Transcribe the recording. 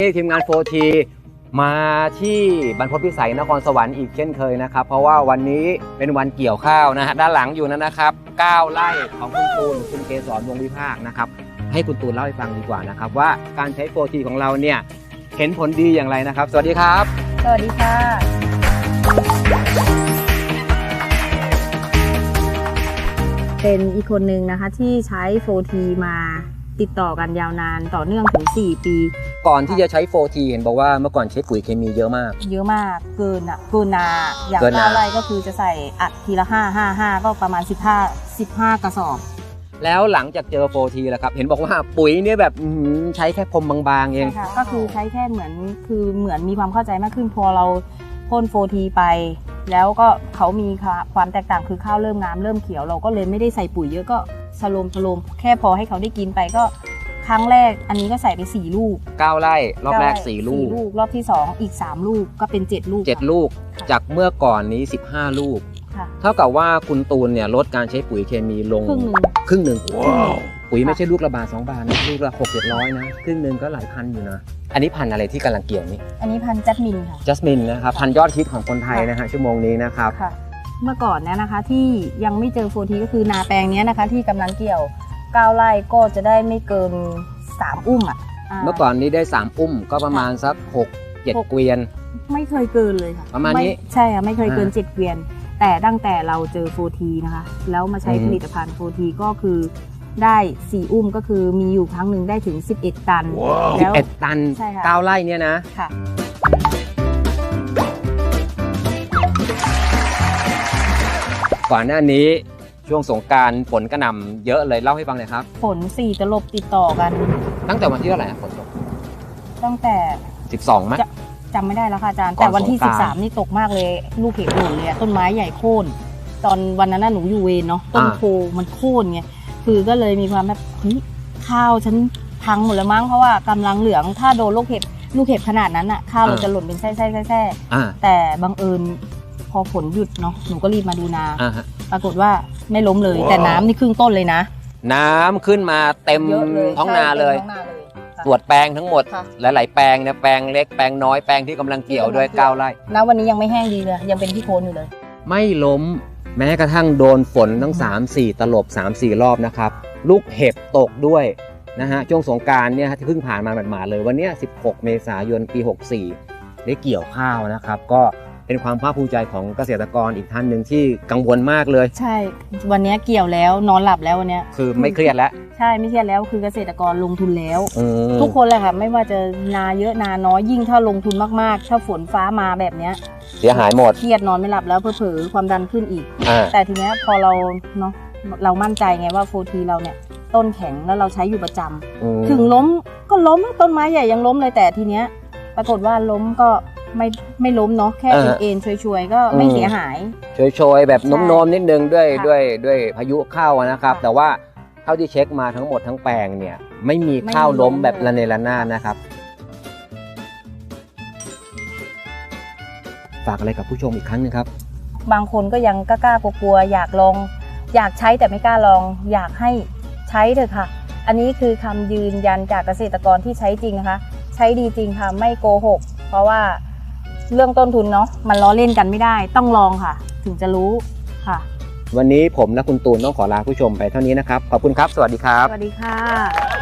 นี่ทีมงานโฟทีมาที่บรรพตพิสัยนครสวรรค์อีกเช่นเคยนะครับ เพราะว่าวันนี้เป็นวันเกี่ยวข้าวนะฮะด้านหลังอยู่นั้นนะครับ9ไร่ของคุณตูนคุณเกศรวงวิภาคนะครับให้คุณตูนเล่าให้ฟังดีกว่านะครับ ว่าการใช้โฟทีของเราเนี่ยเห็นผลดีอย่างไรนะครับ สวัสดีครับ สวัสดีค่ะ เป็นอีกคนหนึ่งนะคะที่ใช้โฟทีมาติดต่อกันยาวนานต่อเนื่องถึง 4 ปี ก่อนที่จะใช้โฟทีเห็นบอกว่าเมื่อก่อนใช้ปุ๋ยเคมีเยอะมาก เยอะมากเกินอะเกินนาอย่างเกินนาเก้าไร่ก็คือจะใส่อัดทีละห้าห้าห้าก็ประมาณ 15 15 กระสอบ แล้วหลังจากเจอโฟทีแล้วครับ เห็นบอกว่าปุ๋ยเนี่ยแบบอื้อหือใช้แค่พรมบางๆเองใช่ค่ะก็คือใช้แค่เหมือนคือเหมือนมีความเข้าใจมากขึ้นพอเราพ่นโฟทีไป แล้วก็เขามีความแตกต่างคือข้าวเริ่มงามเริ่มเขียวเราก็เลยไม่ได้ใส่ปุ๋ยเยอะก็สโลมสโลมแค่พอให้เขาได้กินไปก็ ครั้งแรกอันนี้ก็ใส่ไปสี่ลูก 9 ไร่รอบแรก 4 ลูก ลูก รอบที่ 2 อีก 3 ลูกก็เป็น 7 ลูก 7 ลูกค่ะจากเมื่อก่อนนี้ 15 ลูกค่ะเท่ากับว่าคุณตูนเนี่ยลดการใช้ปุ๋ยเคมีลง ครึ่งหนึ่งครึ่งหนึ่งปุ๋ยไม่ค่ะใช่ลูกละบาทสองบาทนะลูกละหกเจ็ดร้อยนะครึ่งหนึ่งก็หลายพันอยู่นะอันนี้พันธุ์อะไรที่กำลังเกี่ยวนี่อันนี้พันธุ์จัสมินค่ะจัสมินนะครับพันธุ์ยอดฮิตของคนไทยนะฮะชั่วโมงนี้นะครับค่ะเมื่อก่อนเนะนะคะที่ยังไม่เจอโฟทีก็คือนาแปลงเนี้ยนะคะที่กำลังเกี่ยว 9ไร่ก็จะได้ไม่เกิน 3 อุ้มอะา เมื่อก่อนนี้ได้ 3 อุ้มก็ประมาณสัก6 หก 7เกวียน ไม่เคยเกินเลยค่ะประมาณนี้ไใช่ค่ะไม่เคยเกินอ่า7เกวียน แต่ตั้งแต่เราเจอโฟทีนะคะ แล้วมาใช้อืม ผลิตภัณฑ์โฟทีก็คือได้4อุ้มก็คือมีอยู่ครั้งหนึ่งได้ถึง 11 ตัน แล้ว 11 ตัน ใช่ค่ะ 9 ไร่เนี่ยนะ ค่ะ ก่อนหน้านี้ ช่วงสงกรารฝนกระหน่ำเยอะเลยเล่าให้ฟังหน่อยครับ ฝนสี่ตลบติดต่อกัน ตั้งแต่วันที่เท่าไหร่อะฝนตกตั้งแต่12มั้ยจะจำไม่ได้แล้วค่ะอาจารย์ ก่อนแต่วันที่ สงกรานต์13 นี่ตกมากเลย ลูกเห็บหล่นเลยอะต้นไม้ใหญ่โค่น ตอนวันนั้นน่ะหนูอยู่เวรเนาะต้นอ่า โพมันโค่นไงคือก็เลยมีความแบบเฮ้ยข้าวฉันพังหมดแล้วมั้งเพราะว่ากำลังเหลืองถ้าโดนลูกเห็บลูกเห็บขนาดนั้นอะข้าวเราจะหล่นเป็นแส้ๆแส้อ่าๆแต่บังเอิญพอฝนหยุดเนาะหนูก็รีบมาดูนา อ่าฮะปรากฏว่า ไม่ล้มเลย แต่น้ำนี่ครึ่งต้นเลยนะน้ำขึ้นมาเต็มเยอะเลยท้องนาเลย ใช่ต็มท้องนาเลยค่ะ ตรวจแปลงทั้งหมด ค่ะหลาย ๆ แปลงเนี่ยแปลงเล็กแปลงน้อยแปลงที่กำลังเกี่ยวด้วยที่กำลัง เกี่ยว9ไร่ ณวันนี้ยังไม่แห้งดีเลย ยังเป็นที่โคนอยู่เลย ไม่ล้มแม้กระทั่งโดนฝนทั้ง 3 4 ตลบ 3 4 รอบนะครับ ลูกเห็บตกด้วยนะฮะช่วงสงกรารเนี่ยฮะที่เพิ่งผ่านมาหมาดๆเลยวันเนี้ย16 เมษายนปี 64 ได้เกี่ยวข้าวนะครับ ก็ เป็นความภาคภูมิใจของเกษตรกรอีกท่านหนึ่งที่กังวลมากเลย ใช่ วันนี้เกี่ยวแล้วนอนหลับแล้ววันเนี้ยคือไม่เครียดแล้ว ใช่ไม่เครียดแล้วคือเกษตรกรลงทุนแล้วอืมทุกคนเลยค่ะไม่ว่าจะนาเยอะนาน้อยยิ่งถ้าลงทุนมากๆ ถ้าฝนฟ้ามาแบบเนี้ยเสียหายหมดเครียดนอนไม่หลับแล้วเผลอๆความดันขึ้นอีกอ่าแต่ทีเนี้ยพอเราเนาะเรามั่นใจไงว่าโฟทีเราเนี่ยต้นแข็งแล้วเราใช้อยู่ประจำอืมถึงล้มก็ล้มต้นไม้ใหญ่ยังล้มเลยแต่ทีเนี้ยปรากฏว่าล้มก็ ไม่ไม่ล้มเนาะแค่อ่าเอ็นๆช่วยๆก็ไม่อืมเสียหายโชยๆแบบใช่โน้มๆนิดนึงด้วยค่ะด้วยด้วยพายุเข้าอะนะครับค่ะแต่ว่าเท่าที่เช็คมาทั้งหมดทั้งแปลงเนี่ยไม่มีไม่ข้าวมีล้ล้มมแบบเลยระเนระนาดนะครับฝากอะไรกับผู้ชมอีกครั้งหนึงครับ บางคนก็ยังกล้าๆกลัวๆอยากลอง อยากใช้แต่ไม่กล้าลอง อยากให้ใช้เถอะค่ะ อันนี้คือคำยืนยันจากเกษตรกรที่ใช้จริงนะคะ ใช้ดีจริงค่ะ ไม่โกหก เพราะว่า เรื่องต้นทุนเนาะมันล้อเล่นกันไม่ได้ ต้องลองค่ะ ถึงจะรู้ค่ะ วันนี้ผมและคุณตูนต้องขอลาผู้ชมไปเท่านี้นะครับ ขอบคุณครับ สวัสดีครับ สวัสดีค่ะ